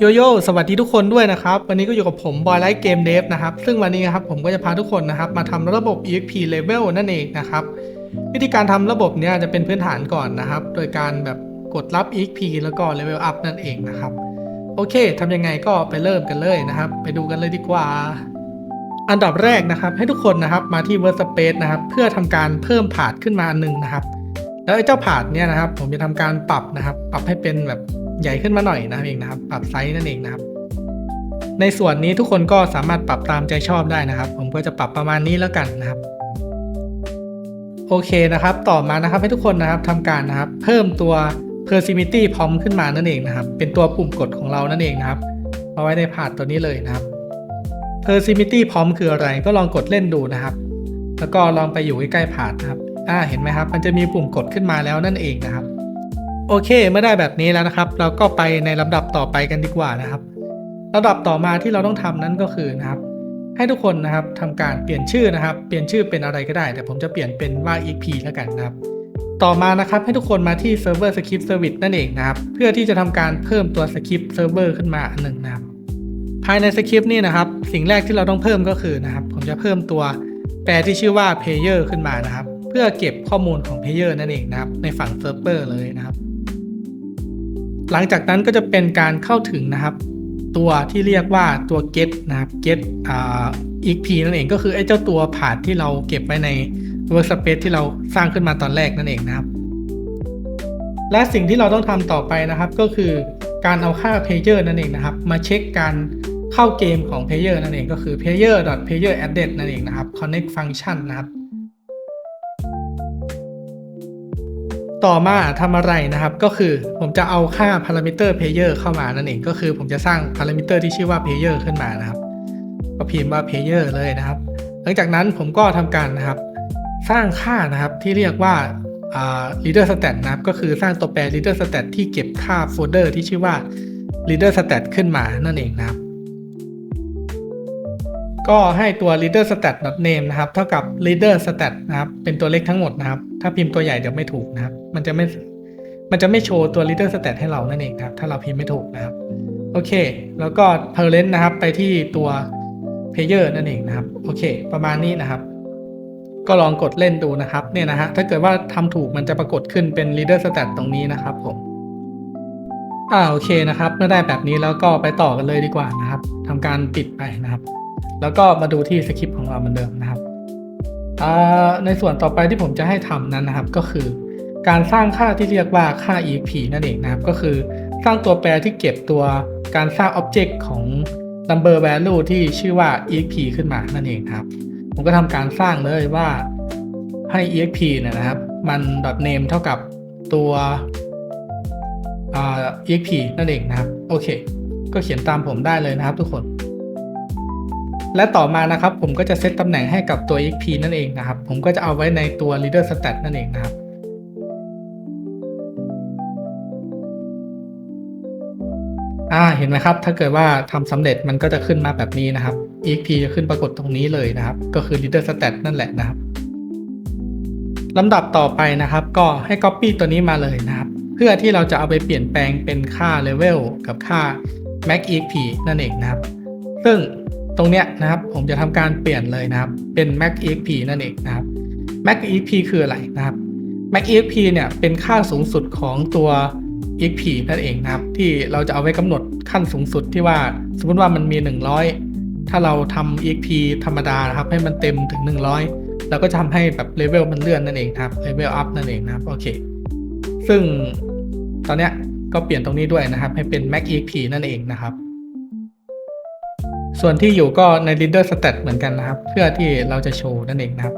โยโย่สวัสดีทุกคนด้วยนะครับ วันนี้ก็อยู่กับผมบอยไลท์เกมเดฟนะครับ ซึ่งวันนี้นะครับผมก็จะพาทุกคนนะครับ มาทำระบบ EXP level นั่นเองนะครับ วิธีการทำระบบเนี้ยจะเป็นพื้นฐานก่อนนะครับ โดยการแบบกดรับ EXP แล้วก็ level up นั่นเองนะครับ โอเคทำยังไงก็ไปเริ่มกันเลยนะครับ ไปดูกันเลยดีกว่า อันดับแรกนะครับ ให้ทุกคนนะครับมาที่ Workspace นะครับ เพื่อทำการเพิ่มผาดขึ้นมาอันหนึ่งนะครับ แล้วไอ้เจ้าผาดเนี่ยนะครับ ผมจะทำการปรับนะครับ ปรับให้เป็นแบบ ใหญ่ขึ้นมาหน่อยนะเองนะครับ ปรับไซส์นั่นเองนะครับ ในส่วนนี้ทุกคนก็สามารถปรับตามใจชอบได้นะครับ ผมก็จะปรับประมาณนี้แล้วกันนะครับ โอเคนะครับ ต่อมานะครับให้ทุกคนนะครับทำการนะครับ เพิ่มตัว proximity พร้อมขึ้นมานั่นเองนะครับ เป็นตัวปุ่มกดของเรานั่นเองนะครับเอาไว้ในผาดตัวนี้เลยนะครับ proximity พร้อมคืออะไรก็ลองกดเล่นดูนะครับ แล้วก็ลองไปอยู่ใกล้ๆผาดนะครับอ่าเห็นไหมครับ มันจะมีปุ่มกดขึ้นมาแล้วนั่นเองนะครับ โอเคเมื่อได้แบบนี้แล้วนะครับ เราก็ไปในลำดับต่อไปกันดีกว่านะครับลำดับต่อมาที่เราต้องทำนั้นก็คือนะครับ ให้ทุกคนนะครับทำการเปลี่ยนชื่อนะครับ เปลี่ยนชื่อเป็นอะไรก็ได้ แต่ผมจะเปลี่ยนเป็นว่า EP แล้วกันนะครับ ต่อมานะครับให้ทุกคนมาที่ Server Script Service นั่นเองนะครับ เพื่อที่จะทำการเพิ่มตัว Script Server ขึ้นมาอันหนึ่งนะครับ ภายในสคริปต์นี่นะครับ สิ่งแรกที่เราต้องเพิ่มก็คือนะครับ ผมจะเพิ่มตัวแปรที่ชื่อว่า Player ขึ้นมานะครับ เพื่อเก็บข้อมูลของ Player นั่นเองนะครับ ในฝั่งเซิร์ฟเวอร์เลยนะครับ หลังจากนั้นก็จะเป็นการเข้าถึงนะครับ ตัวที่เรียกว่าตัว get นะครับ get อ่า exp นั่นเองก็คือไอ้เจ้าตัวผาดที่เราเก็บไว้ใน workspace ที่เราสร้างขึ้นมาตอนแรกนั่นเองนะครับ และสิ่งที่เราต้องทำต่อไปนะครับก็คือการเอาค่า player นั่นเองนะครับ มาเช็คการเข้าเกมของ player นั่นเองก็คือ player player added นั่นเองนะครับ connect function นะครับ ต่อมาทำอะไรนะครับ ก็คือผมจะเอาค่า parameter player เข้ามานั่นเองก็คือผมจะสร้าง parameter ที่ชื่อว่า player ขึ้นมานะครับ ก็พิมพ์ว่า player เลยนะครับ หลังจากนั้นผมก็ทำการนะครับ สร้างค่านะครับที่เรียกว่าอ่า leader stat นะครับ ก็คือสร้างตัวแปร leader stat ที่เก็บค่าโฟลเดอร์ที่ชื่อว่า leader stat ขึ้นมานั่นเองนะครับ ก็ให้ตัว leader stat name นะครับ เท่ากับ leader stat นะครับ เป็นตัวเล็กทั้งหมดนะครับ ถ้าพิมพ์ตัวใหญ่เดี๋ยวไม่ถูกนะครับ มันจะไม่ มันจะไม่โชว์ตัว leader stat ให้เรานั่นเองครับ ถ้าเราพิมพ์ไม่ถูกนะครับ โอเค แล้วก็ parent นะครับ ไปที่ตัว player นั่นเองนะครับ โอเค ประมาณนี้นะครับ ก็ลองกดเล่นดูนะครับ เนี่ยนะฮะ ถ้าเกิดว่าทำถูกมันจะปรากฏขึ้นเป็น leader stat ตรงนี้นะครับผมอ่าโอเคนะครับ เมื่อได้แบบนี้แล้วก็ไปต่อกันเลยดีกว่านะครับทำการปิดไปนะครับ แล้วก็มาดูที่สคริปต์ของเราเหมือนเดิมนะครับ ในส่วนต่อไปที่ผมจะให้ทำนั้นนะครับก็คือ การสร้างค่าที่เรียกว่าค่า E P นั่นเองนะครับ ก็คือสร้างตัวแปรที่เก็บตัวการสร้าง object ของ number value ที่ชื่อว่า exp ขึ้นมานั่นเองครับ ผมก็ทำการสร้างเลยว่าให้ exp เนี่ยนะครับ มัน .name เท่ากับตัว exp นั่นเองนะครับ โอเค ก็เขียนตามผมได้เลยนะครับทุกคน และต่อมานะครับผมก็จะเซตตำแหน่งให้กับตัว xp นั่นเองนะครับ ผมก็จะเอาไว้ในตัว leader stat นั่นเองนะครับอ่าเห็นไหมครับ ถ้าเกิดว่าทำสำเร็จมันก็จะขึ้นมาแบบนี้นะครับ exp จะขึ้นปรากฏตรงนี้เลยนะครับ ก็คือ leader stat นั่นแหละนะครับลำดับต่อไปนะครับ ก็ให้ copy ตัวนี้มาเลยนะครับ เพื่อที่เราจะเอาไปเปลี่ยนแปลงเป็นค่า level กับค่า max exp นั่นเองนะครับ ซึ่ง ตรงเนี้ยนะครับผมจะทำการเปลี่ยนเลยนะครับเป็น max exp นั่นเองนะครับ max exp คืออะไรนะครับ max exp เนี่ยเป็นค่าสูงสุดของตัว exp นั่นเองนะครับ ที่เราจะเอาไว้กำหนดขั้นสูงสุดที่ว่าสมมติว่ามันมี 100 ถ้าเราทำ exp ธรรมดานะครับ ให้มันเต็มถึง 100 เราก็จะทำให้แบบเลเวลมันเลื่อนนั่นเองครับเลเวลอัพนั่นเองนะครับโอเค ซึ่งตอนเนี้ยก็เปลี่ยนตรงนี้ด้วยนะครับ ให้เป็น max exp นั่นเองนะครับ ส่วนที่อยู่ก็ใน leader stat เหมือนกันนะครับ เพื่อที่เราจะโชว์นั่นเองนะครับ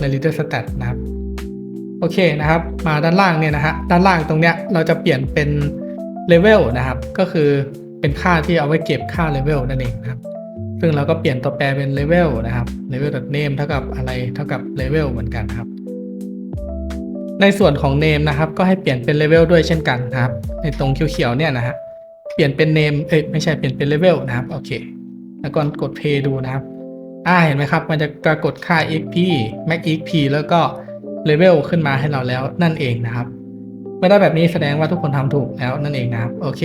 ใน leader stat นะครับ โอเคนะครับ มาด้านล่างเนี่ยนะฮะ ด้านล่างตรงเนี้ยเราจะเปลี่ยนเป็น level นะครับ ก็คือเป็นค่าที่เอาไว้เก็บค่า level นั่นเองนะครับ ซึ่งเราก็เปลี่ยนตัวแปรเป็น level นะครับ level name เท่ากับอะไร เท่ากับ level เหมือนกันครับ ในส่วนของ name นะครับ ก็ให้เปลี่ยนเป็น level ด้วยเช่นกันนะครับ ในตรงเขียวๆเนี่ยนะฮะ เปลี่ยนเป็น name เอ้ย ไม่ใช่ เปลี่ยนเป็น level นะครับ โอเค แล้วก็กด play ดูนะครับ อ่าเห็นไหมครับ มันจะปรากฏค่า xp max xp แล้วก็ level ขึ้นมาให้เราแล้วนั่นเองนะครับเมื่อได้แบบนี้แสดงว่าทุกคนทำถูกแล้วนั่นเองนะครับ โอเค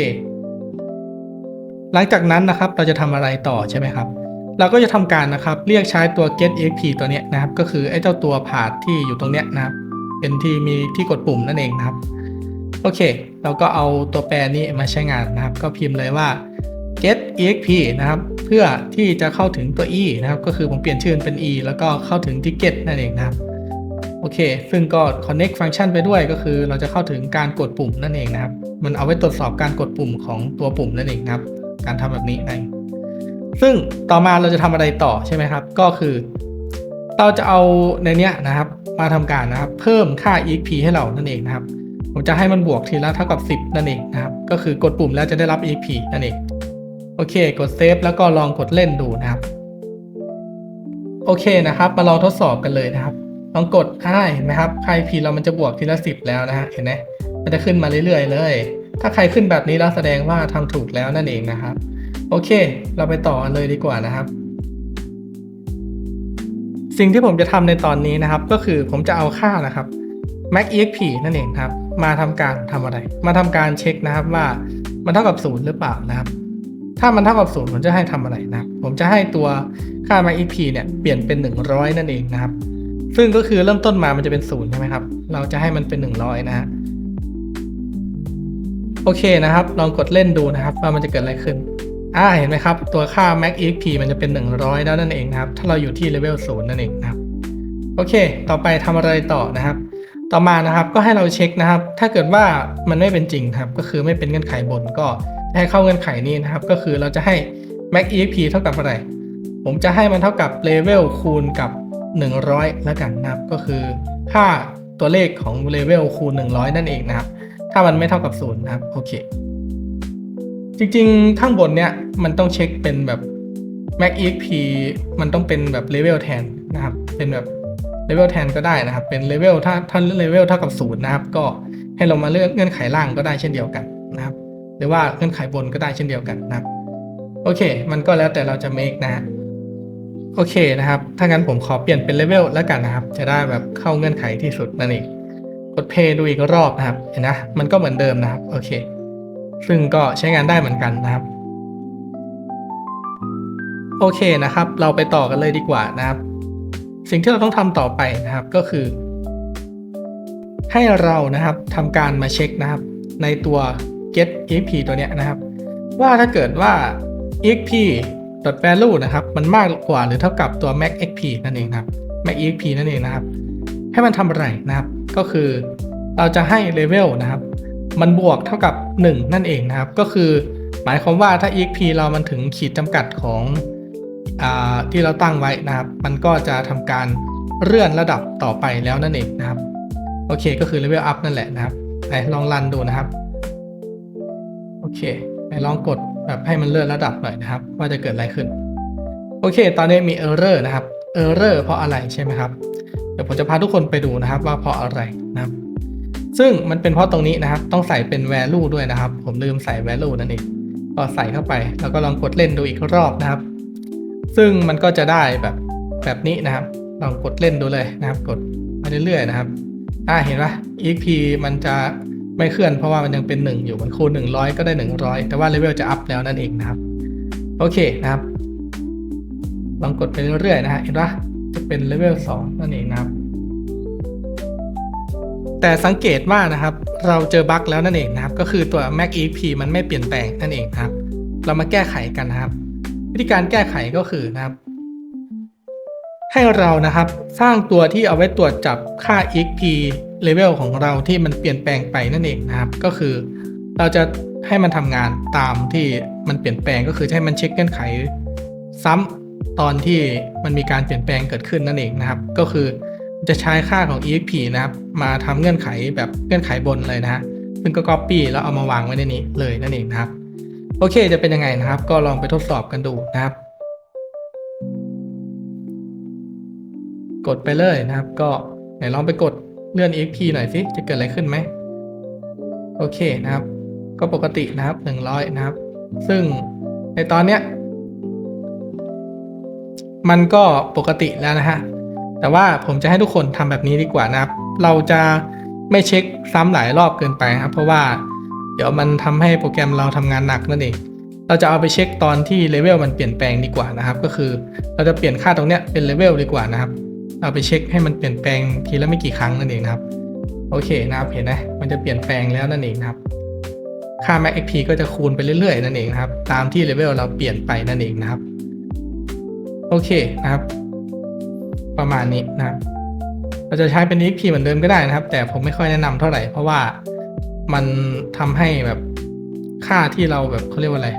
หลังจากนั้นนะครับเราจะทำอะไรต่อใช่ไหมครับ เราก็จะทำการนะครับเรียกใช้ตัว get XP ตัวเนี้ยนะครับ ก็คือไอ้เจ้าตัวพาดที่อยู่ตรงเนี้ยนะครับ เป็นที่มีที่กดปุ่มนั่นเองนะครับ โอเค เราก็เอาตัวแปรนี้มาใช้งานนะครับ ก็พิมพ์เลยว่า get exp นะครับ เพื่อที่จะเข้าถึงตัว e นะครับ ก็คือผมเปลี่ยนชื่อเป็น e แล้วก็เข้าถึง ticket นั่นเองนะครับ โอเค ซึ่งก็ connect function ไปด้วยก็คือเราจะเข้าถึงการกดปุ่มนั่นเองนะครับ มันเอาไว้ตรวจสอบการกดปุ่มของตัวปุ่มนั่นเองนะครับ การทำแบบนี้เองซึ่งต่อมาเราจะทำอะไรต่อใช่ไหมครับ ก็คือ เราจะเอาในเนี้ยนะครับ มาทำการนะครับ เพิ่มค่า exp ให้เรานั่นเองนะครับ ผมจะให้มันบวกทีละเท่ากับ 10 นั่นเองนะครับ ก็คือกดปุ่มแล้วจะได้รับ exp นั่นเอง โอเค กดเซฟแล้วก็ลองกดเล่นดูนะครับ โอเคนะครับ มาลองทดสอบกันเลยนะครับ ลองกดอ่าเห็นไหมครับค่า exp เรามันจะบวกทีละ10แล้วนะฮะเห็นไหมมันจะขึ้นมาเรื่อยๆเลย ถ้าใครขึ้นแบบนี้แล้วแสดงว่าทำถูกแล้วนั่นเองนะครับ โอเค เราไปต่อกันเลยดีกว่านะครับสิ่งที่ผมจะทำในตอนนี้นะครับ ก็คือผมจะเอาค่านะครับ max exp นั่นเองครับ มาทำการทำอะไร มาทำการเช็คนะครับว่ามันเท่ากับศูนย์หรือเปล่านะครับ ถ้ามันเท่ากับศูนย์ผมจะให้ทำอะไรนะครับ ผมจะให้ตัวค่า max ep เนี่ยเปลี่ยนเป็น 100 นั่นเองนะครับ ซึ่งก็คือเริ่มต้นมามันจะเป็นศูนย์ใช่ไหมครับ เราจะให้มันเป็น 100 นะฮะ โอเคนะครับ ลองกดเล่นดูนะครับ ว่ามันจะเกิดอะไรขึ้น อ่า เห็นไหมครับ ตัวค่า max exp มันจะเป็น 100 แล้วนั่นเองนะครับ ถ้าเราอยู่ที่เลเวล0นั่นเองนะครับ โอเค ต่อไปทำอะไรต่อนะครับต่อมานะครับก็ให้เราเช็คนะครับ ถ้าเกิดว่ามันไม่เป็นจริงครับ ก็คือไม่เป็นเงื่อนไขบนก็ ให้เข้าเงื่อนไขนี้นะครับ ก็คือเราจะให้ max E P เท่ากับอะไรผมจะให้มันเท่ากับเลเวลคูณกับ 100 แล้วกันนะครับ ก็คือค่าตัวเลขของเลเวลคูณ 100 นั่นเองนะครับ ถ้ามันไม่เท่ากับ0นะครับ โอเค จริงๆ ข้างบนเนี่ยมันต้องเช็คเป็นแบบ max exp มันต้องเป็นแบบเลเวลแทนนะครับ เป็นแบบเลเวลแทนก็ได้นะครับ เป็นเลเวลถ้าถ้าเลเวลเท่ากับศูนย์นะครับ ก็ให้เรามาเลือกเงื่อนไขล่างก็ได้เช่นเดียวกัน หรือว่าเงื่อนไขบนก็ได้เช่นเดียวกันนะครับโอเค มันก็แล้วแต่เราจะ make นะโอเคนะครับ ถ้างั้นผมขอเปลี่ยนเป็นเลเวลแล้วกันนะครับ จะได้แบบเข้าเงื่อนไขที่สุดนั่นเองกด play ดูอีกรอบนะครับ เห็นนะ มันก็เหมือนเดิมนะครับ โอเค ซึ่งก็ใช้งานได้เหมือนกันนะครับ โอเคนะครับ เราไปต่อกันเลยดีกว่านะครับ สิ่งที่เราต้องทำต่อไปนะครับก็คือ ให้เรานะครับทำการมาเช็คนะครับ ในตัว get exp ตัวเนี้ยนะครับ ว่าถ้าเกิดว่า exp dot value นะครับ มันมากกว่าหรือเท่ากับตัว max exp นั่นเองครับ max exp นั่นเองนะครับ ให้มันทำอะไรนะครับ ก็คือเราจะให้ level นะครับ มันบวกเท่ากับ 1 นั่นเองนะครับ ก็คือหมายความว่าถ้า exp เรามันถึงขีดจำกัดของอที่เราตั้งไว้นะครับ มันก็จะทำการเลื่อนระดับต่อไปแล้วนั่นเองนะครับ โอเคก็คือ level up นั่นแหละนะครับไหนลองรันดูนะครับ เคไหนลองกดแบบให้มันเลื่อนระดับหน่อยนะครับ ว่าจะเกิดอะไรขึ้น โอเค ตอนนี้มี error นะครับ error เพราะอะไรใช่ไหมครับ เดี๋ยวผมจะพาทุกคนไปดูนะครับว่าเพราะอะไรนะครับ ซึ่งมันเป็นเพราะตรงนี้นะครับ ต้องใส่เป็น value ด้วยนะครับ ผมลืมใส่ value นั่นเองก็ใส่เข้าไป แล้วก็ลองกดเล่นดูอีกรอบนะครับ ซึ่งมันก็จะได้แบบแบบนี้นะครับ ลองกดเล่นดูเลยนะครับ กดมาเรื่อยๆนะครับอ่าเห็นปะ exp มันจะ ไม่เคลื่อนเพราะว่ามันยังเป็น 1 อยู่มันคูณ100 ก็ได้ 100 แต่ว่าเลเวลจะอัพแล้วนั่นเองนะครับ โอเคนะครับ ลองกดไปเรื่อยๆนะฮะเห็นปะจะเป็นเลเวล2นั่นเองนะครับ แต่สังเกตว่านะครับ เราเจอบั๊กแล้วนั่นเองนะครับ ก็คือตัว max exp มันไม่เปลี่ยนแปลงนั่นเองนะครับ เรามาแก้ไขกันนะครับ วิธีการแก้ไขก็คือนะครับ ให้เรานะครับสร้างตัวที่เอาไว้ตรวจจับค่า exp level ของเราที่มันเปลี่ยนแปลงไปนั่นเองนะครับ ก็คือ เราจะให้มันทำงานตามที่มันเปลี่ยนแปลงก็คือให้มันเช็คเงื่อนไข ซ้ำตอนที่มันมีการเปลี่ยนแปลงเกิดขึ้นนั่นเองนะครับ ก็คือจะใช้ค่าของ exp นะครับ มาทำเงื่อนไขแบบเงื่อนไขบนเลยนะฮะซึ่งก็ copy แล้วเอามาวางไว้ในนี้เลยนั่นเองนะครับ โอเคจะเป็นยังไงนะครับ ก็ลองไปทดสอบกันดูนะครับ กดไปเลยนะครับ ก็ไหนลองไปกดเลื่อน exp หน่อยสิจะเกิดอะไรขึ้นไหมโอเคนะครับ ก็ปกตินะครับ100นะครับ ซึ่งในตอนเนี้ยมันก็ปกติแล้วนะฮะ แต่ว่าผมจะให้ทุกคนทำแบบนี้ดีกว่านะครับ เราจะไม่เช็คซ้ำหลายรอบเกินไปครับ เพราะว่าเดี๋ยวมันทำให้โปรแกรมเราทำงานหนักนั่นเอง เราจะเอาไปเช็คตอนที่เลเวลมันเปลี่ยนแปลงดีกว่านะครับ ก็คือเราจะเปลี่ยนค่าตรงเนี้ยเป็นเลเวลดีกว่านะครับ เอาไปเช็คให้มันเปลี่ยนแปลงทีละไม่กี่ครั้งนั่นเองนะครับ โอเคนะครับเห็นไหมมันจะเปลี่ยนแปลงแล้วนั่นเองนะครับ ค่า max xp ก็จะคูณไปเรื่อยๆนั่นเองนะครับ ตามที่เลเวลเราเปลี่ยนไปนั่นเองนะครับ โอเคนะครับ ประมาณนี้นะครับเราจะใช้เป็น XP เหมือนเดิมก็ได้นะครับ แต่ผมไม่ค่อยแนะนำเท่าไหร่ เพราะว่ามันทำให้แบบค่าที่เราแบบเขาเรียกว่าอะไร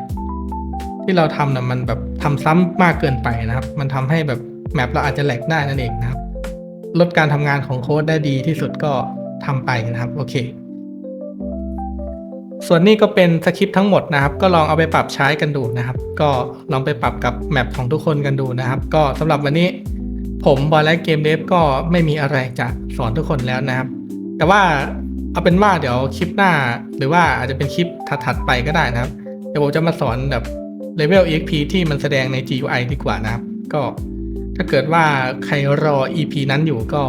ที่เราทำนะมันแบบทำซ้ำมากเกินไปนะครับ มันทำให้แบบแมปเราอาจจะแหลกได้นั่นเองนะครับ ลดการทำงานของโค้ดได้ดีที่สุดก็ทำไปนะครับ โอเค ส่วนนี้ก็เป็นสคริปต์ทั้งหมดนะครับ ก็ลองเอาไปปรับใช้กันดูนะครับ ก็ลองไปปรับกับแมปของทุกคนกันดูนะครับ ก็สำหรับวันนี้ผมบอยไลท์เกมเดฟก็ไม่มีอะไรจะสอนทุกคนแล้วนะครับ แต่ว่าเอาเป็นว่าเดี๋ยวคลิปหน้า หรือว่าอาจจะเป็นคลิปถัดๆไปก็ได้นะครับ เดี๋ยวผมจะมาสอนแบบเลเวล EXP ที่มันแสดงใน GUI ดีกว่านะครับ ก็ ถ้าเกิดว่าใครรอ EP นั้นอยู่ก็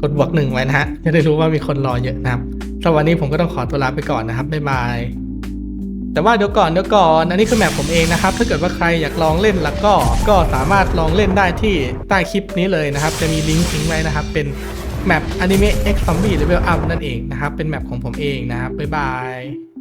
กดบวกหนึ่งไว้นะฮะ จะได้รู้ว่ามีคนรอเยอะนะครับสำหรับวันนี้ผมก็ต้องขอตัวลาไปก่อนนะครับ บ๊ายบาย แต่ว่าเดี๋ยวก่อนเดี๋ยวก่อน อันนี้คือแมปผมเองนะครับ ถ้าเกิดว่าใครอยากลองเล่นแล้วก็ ก็สามารถลองเล่นได้ที่ใต้คลิปนี้เลยนะครับ จะมีลิงก์ทิ้งไว้นะครับ เป็นแมป Anime X Zombie Level Up นั่นเองนะครับ เป็นแมปของผมเองนะครับ บ๊ายบาย